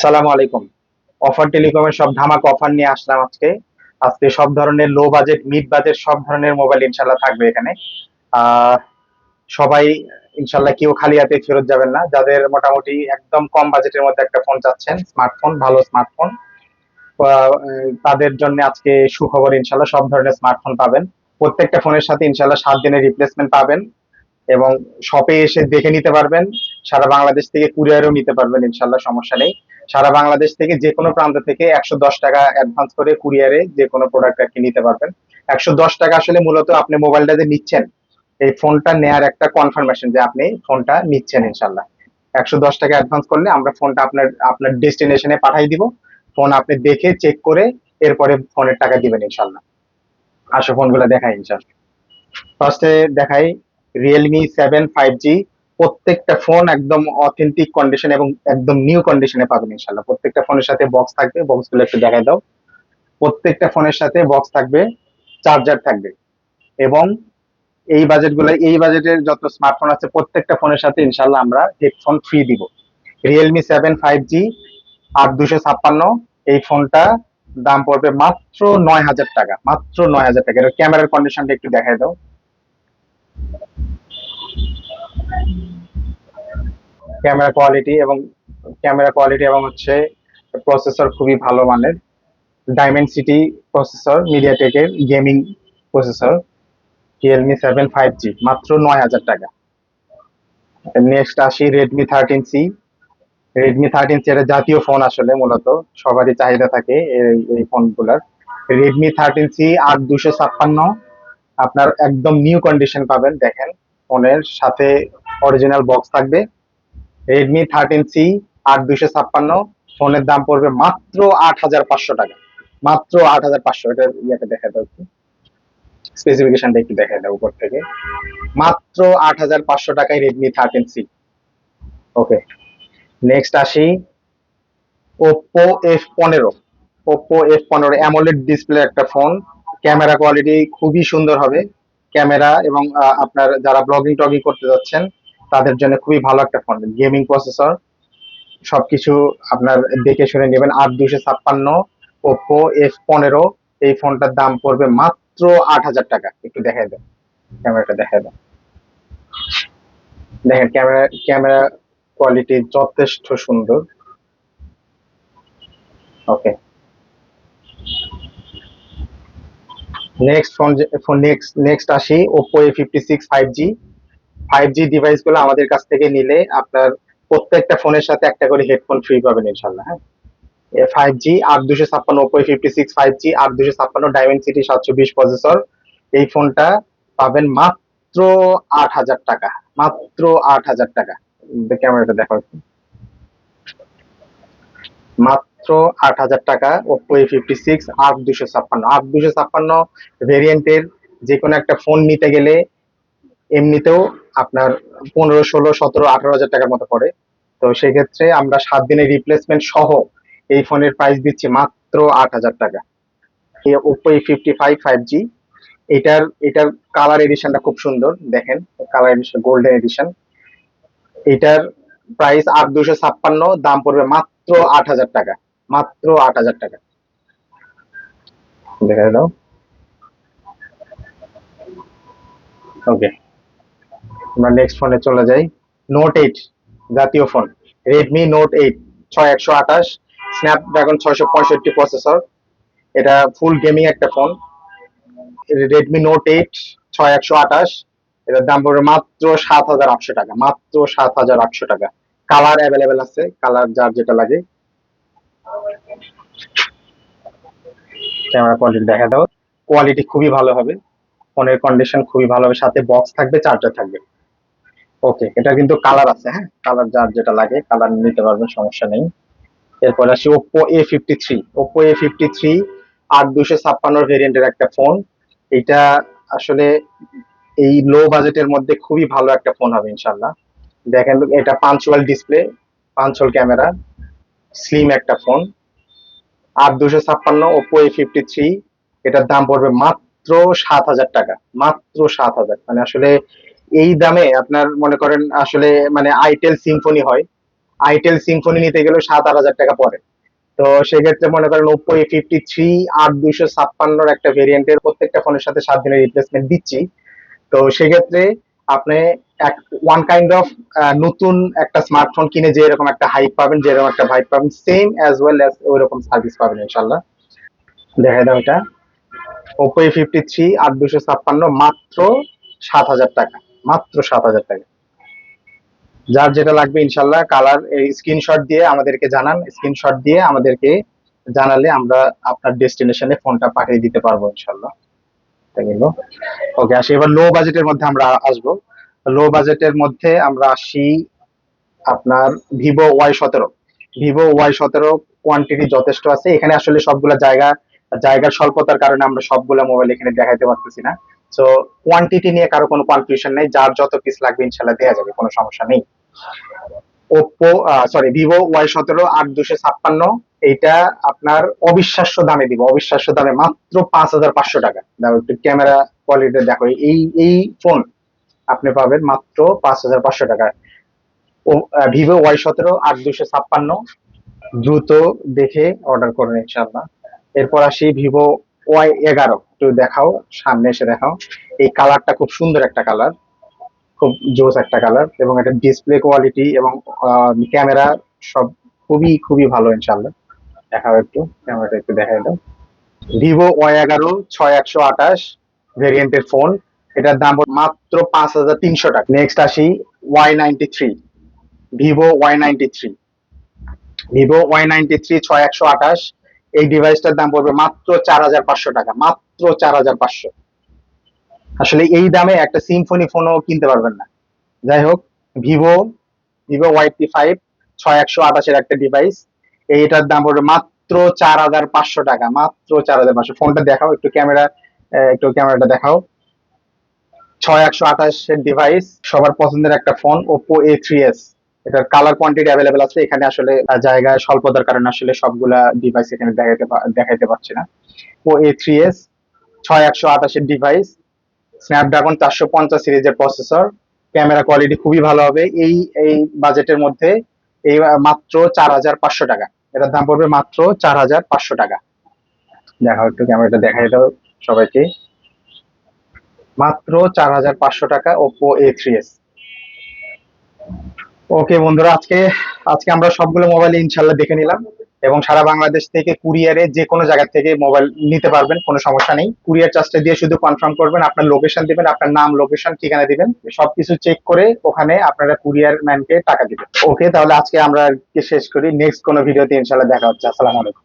সালাম আলাইকুম। অফার টেলিকমের সব ধামাক অফার নিয়ে আসলাম আজকে। আজকে সব ধরনের লো বাজেট মিড বাজেট সব ধরনের মোবাইল ইনশাল্লাহ থাকবে এখানে। সবাই ইনশাল্লাহ কেউ খালি হাতে ফেরত যাবেন না। যাদের মোটামুটি একদম কম বাজেটের মধ্যে একটা ফোন চাচ্ছেন স্মার্টফোন ভালো স্মার্টফোন তাদের জন্য আজকে সুখবর ইনশাল্লাহ সব ধরনের স্মার্টফোন পাবেন। প্রত্যেকটা ফোনের সাথে ইনশাল্লাহ সাত দিনের রিপ্লেসমেন্ট পাবেন এবং শপে এসে দেখে নিতে পারবেন। সারা বাংলাদেশ থেকে কুরিয়ারও নিতে পারবেন ইনশাল্লাহ সমস্যা নেই। সারা বাংলাদেশ থেকে যে কোনো প্রান্ত থেকে একশো দশ টাকা অ্যাডভান্স করে কুরিয়ারে যে কোনো প্রোডাক্ট আর কি নিতে পারবেন। একশো দশ টাকা আসলে মূলত আপনি মোবাইলটা যে নিচ্ছেন, এই ফোনটা নেয়ার একটা কনফার্মেশন যে আপনি ফোনটা নিচ্ছেন ইনশাল্লাহ একশো দশ টাকা অ্যাডভান্স করলে আমরা ফোনটা আপনার আপনার ডেস্টিনেশনে পাঠিয়ে দিব। ফোন আপনি দেখে চেক করে এরপরে ফোনের টাকা দিবেন ইনশাল্লাহ আসো ফোনগুলো দেখাই ইনশাল্লাহ ফার্স্টে দেখাই রিয়েলমি সেভেন ফাইভ জি প্রত্যেকটা ফোন একদম অথেন্টিক কন্ডিশন এবং একদম নিউ কন্ডিশনে পাবেন ইনশাল্লাহ। প্রত্যেকটা ফোনের সাথে বক্স থাকবে বক্সগুলো একটু দেখাই দাও। প্রত্যেকটা ফোনের সাথে বক্স থাকবে চার্জার থাকবে এবং এই বাজেটগুলো এই বাজেটের যত স্মার্টফোন আছে, প্রত্যেকটা ফোনের সাথে ইনশাল্লাহ আমরা হেডফোন ফ্রি দিব। রিয়েলমি সেভেন ফাইভ জি আট দুশো ছাপ্পান্ন, এই ফোনটা দাম পড়বে মাত্র নয় হাজার টাকা, মাত্র নয় হাজার টাকা। এটা ক্যামেরার কন্ডিশনটা একটু দেখাই দাও। ক্যামেরা কোয়ালিটি এবং ক্যামেরা কোয়ালিটি এবং হচ্ছে প্রসেসর খুবই ভালো মানের। Dimensity processor মিডিয়াটেকের gaming processor Realme seven five G মাত্র নয় হাজার টাকা। নেক্সট আসি Redmi thirteen C Redmi thirteen C এটা জাতীয় ফোন আসলে মূলত, সবারই চাহিদা থাকে এই এই ফোনগুলোর রেডমি থার্টিন সি আট দুশো ছাপ্পান্ন। আপনার একদম নিউ কন্ডিশন পাবেন, দেখেন ফোনের সাথে অরিজিনাল বক্স থাকবে। রেডমি থার্টিন সি আট দুশো ছাপ্পান্ন, ফোনের দাম পড়বে মাত্র আট হাজার পাঁচশো টাকা। মাত্র আট হাজার পাঁচশো, এটা ইয়েতে দেখা দাও স্পেসিফিকেশনটা একটু দেখা দাও উপর থেকে। মাত্র আট হাজার পাঁচশো টাকায় Redmi thirteen C okay next আসি। ওপো এফ পনেরো। ওপো এফ পনেরো অ্যামোলেড ডিসপ্লে একটা ফোন ক্যামেরা কোয়ালিটি খুবই সুন্দর হবে। ক্যামেরা এবং আপনার যারা ব্লগিং টগিং করতে যাচ্ছেন তাদের জন্য খুবই ভালো একটা ফোন। গেমিং প্রসেসর, সবকিছু আপনার দেখে শুনে নেবেন। আট দুশো ছাপ্পান্ন ওপো এফ পনেরো, এই ফোনটার দাম পড়বে মাত্র আট হাজার টাকা। একটু দেখাই দেন, ক্যামেরাটা দেখাই দেন। দেখেন, ক্যামেরা ক্যামেরা কোয়ালিটি যথেষ্ট সুন্দর। Okay. Next phone next next আসি, Oppo A fifty six five G five G ডিভাইসগুলো আমাদের কাছ থেকে নিলে আপনার প্রত্যেকটা ফোনের সাথে একটা করে হেডফোন ফ্রি পাবেন ইনশাল্লাহ হ্যাঁ। ফাইভ জি আট দুশো ছাপ্পান্ন Oppo fifty six five G আট দুশো ছাপ্পান্ন ডায়মন্ড সিটি সাতশো বিশ প্রসেসর এই ফোনটা পাবেন মাত্র আট হাজার টাকা মাত্র আট হাজার টাকা। ক্যামেরাটা দেখো মাত্র আট হাজার টাকা ওপো এ ফিফটি সিক্স আট দুশো ছাপ্পান্ন। আট দুশো ছাপ্পান্ন ভেরিয়েন্টের যে কোনো একটা ফোন নিতে গেলে এমনিতেও আপনার পনেরো, ষোলো, সতেরো, আঠারো হাজার টাকার মতো পড়ে। তো সেক্ষেত্রে আমরা সাত দিনের রিপ্লেসমেন্ট সহ এই ফোনের প্রাইস দিচ্ছি মাত্র আট হাজার টাকা। এই Oppo A fifty five five G এটার এটার কালার এডিশনটা খুব সুন্দর, দেখেন কালার এডিশন গোল্ডেন এডিশন এটার প্রাইস আট দুশো ছাপ্পান্ন, দাম পড়বে মাত্র আট হাজার টাকা, মাত্র আট হাজার টাকা। দেখা দাও ওকে আমরা নেক্সট ফোনে চলে যাই। নোট এইট জাতীয় ফোন রেডমি নোট এইট ছয় একশো আঠাশ স্ন্যাপড্রাগন ছয়শো পঁয়ষট্টি প্রসেসর এটা ফুল গেমিং একটা ফোন রেডমি নোট এইট ছয় একশো আঠাশ। এটার দাম পড়বে মাত্র সাত হাজার আটশো টাকা। মাত্র সাত হাজার আটশো টাকা। কালার অ্যাভেলেবেল আছে। কালার যার যেটা লাগে। ক্যামেরা কোয়ালিটি দেখা দাও। কোয়ালিটি খুবই ভালো হবে। ফোনের কন্ডিশন খুবই ভালো হবে। সাথে বক্স থাকবে চার্জার থাকবে। ওকে এটা কিন্তু কালার আছে হ্যাঁ? কালার যার যেটা লাগে কালার নিতে পারবেন, সমস্যা নেই। এরপর আসি Oppo A fifty three Oppo A fifty three আট দুশো ছাপ্পান্ন ভেরিয়েন্টের একটা ফোন এটা আসলে এই লো বাজেটের মধ্যে খুবই ভালো একটা ফোন হবে ইনশাল্লাহ দেখেন, এটা punch hole display punch hole camera slim একটা ফোন আট দুশো ছাপ্পান্ন ওপো এ ফিফটি থ্রি এটার দাম পড়বে মাত্র সাত হাজার টাকা। মাত্র সাত হাজার। মানে আসলে এই দামে আপনার মনে করেন আসলে মানে আইটেল সিম্ফনি হয়। আইটেল সিম্ফনি নিতে গেলেও সাত আট হাজার টাকা পড়ে। তো সেক্ষেত্রে মনে করেন ওপো এ ফিফটি থ্রি আট দুইশো ছাপ্পান্নর একটা ভেরিয়েন্টের প্রত্যেকটা ফোনের সাথে সাত দিনের রিপ্লেসমেন্ট দিচ্ছি। তো সেক্ষেত্রে আপনি এক ওয়ান কাইন্ড অফ নতুন একটা স্মার্টফোন কিনে যে এরকম একটা হাইপ পাবেন, যে এরকম একটা ভাইপ পাবেন সেম অ্যাজ ওয়েল অ্যাজ ওই রকম সার্ভিস পাবেন ইনশাল্লাহ দেখা দাও এটা। ওপো এ ফিফটি থ্রি আট দুশো ছাপ্পান্ন মাত্র সাত হাজার টাকা। মাত্র সাত হাজার টাকা। যার যেটা লাগবে ইনশাল্লাহ কালার স্ক্রিনশট দিয়ে আমাদেরকে জানান। স্ক্রিনশট দিয়ে আমাদেরকে জানালে আমরা আপনার ডেস্টিনেশনে ফোনটা পাঠিয়ে দিতে পারব ইনশাল্লাহ। ওকে আসি, এবার লো বাজেটের মধ্যে আমরা আসব। লো বাজেটের মধ্যে আমরা আসি আপনার ভিভো ওয়াই সতেরো। ভিভো ওয়াই সতেরো কোয়ান্টিটি যথেষ্ট আছে। এখানে আসলে সবগুলা জায়গা, জায়গার স্বল্পতার কারণে আমরা সবগুলা মোবাইল এখানে দেখাইতে পারতেছি না। তো কোয়ান্টিটি নিয়ে কারও কোনো কনফিউশন নেই, যার যত পিস লাগবে ইনশাল্লাহ দেওয়া যাবে, কোনো সমস্যা নেই। ওপো সরি ভিভো ওয়াই সতেরো, আট দুশো ছাপ্পান্ন, এইটা আপনার অবিশ্বাস্য দামে দিব। অবিশ্বাস্য দামে মাত্র পাঁচ হাজার পাঁচশো টাকা। একটু ক্যামেরা কোয়ালিটি দেখো। এই এই ফোন আপনি পাবেন মাত্র পাঁচ হাজার পাঁচশো টাকা। ভিভো ওয়াই সতেরো, আট দুশো ছাপ্পান্ন, দ্রুত দেখে অর্ডার করুন ইনশাল্লাহ। এরপর আসি ভিভো ওয়াই এগারো। একটু দেখাও, সামনে এসে দেখাও। এই কালারটা খুব সুন্দর একটা কালার খুব জোস একটা কালার এবং এটা ডিসপ্লে কোয়ালিটি এবং ক্যামেরা সব খুবই খুবই ভালো ইনশাল্লাহ দেখাও একটু ক্যামেরাটা একটু দেখাই দাও। ভিভো ওয়াই এগারো ছয় একশো আঠাশ ভেরিয়েন্টের ফোন এটার দাম মাত্র পাঁচ হাজার তিনশো টাকা। নেক্সট আসি Y ninety three Vivo Y ninety three Vivo Y ninety three ছয় একশো আঠাশ এই ডিভাইসটার দাম পড়বে মাত্র চার হাজার পাঁচশো টাকা, মাত্র চার হাজার পাঁচশো। আসলে এই দামে একটা সিম্ফনি ফোনও কিনতে পারবেন না। যাই হোক ভিভো ভিভো ওয়াইটি ফাইভ ছয় একশো আঠাশের একটা ডিভাইস এইটার দাম পড়বে মাত্র চার হাজার পাঁচশো টাকা, মাত্র চার হাজার পাঁচশো। ফোনটা দেখাও, একটু ক্যামেরা একটু ক্যামেরাটা দেখাও। ছয় একশো আঠাশের ডিভাইস সবার পছন্দের একটা phone Oppo A three S এটার কালার কোয়ান্টিটি অ্যাভেলেবেল আছে। এখানে আসলে জায়গায় স্বল্পতার কারণে আসলে সবগুলা ডিভাইস এখানে দেখাইতে পা- দেখাইতে পারছি না। ও এ থ্রি এস ছয় একশো আঠাশের ডিভাইস স্ন্যাপড্রাগন চারশো পঞ্চাশ সিরিজের প্রসেসর ক্যামেরা কোয়ালিটি খুবই ভালো হবে। এই এই বাজেটের মধ্যে এই মাত্র চার হাজার পাঁচশো টাকা। এটার দাম পড়বে মাত্র চার হাজার পাঁচশো টাকা। দেখাও একটু ক্যামেরাটা দেখাই দাও সবাইকে। মাত্র চার হাজার পাঁচশো টাকা Oppo A three S okay বন্ধুরা, আজকে আজকে আমরা সবগুলো মোবাইল ইনশাল্লাহ দেখে নিলাম এবং সারা বাংলাদেশ থেকে কুরিয়ারে যে কোনো জায়গার থেকে মোবাইল নিতে পারবেন, কোনো সমস্যা নেই। কুরিয়ার চার্জটা দিয়ে শুধু কনফার্ম করবেন, আপনার লোকেশন দিবেন, আপনার নাম লোকেশন ঠিকানা দিবেন, সবকিছু চেক করে ওখানে আপনারা কুরিয়ার ম্যানকে টাকা দিবেন। ওকে, তাহলে আজকে আমরা শেষ করি নেক্সট কোনো ভিডিওতে ইনশাল্লাহ দেখা হচ্ছে। আসসালামু আলাইকুম।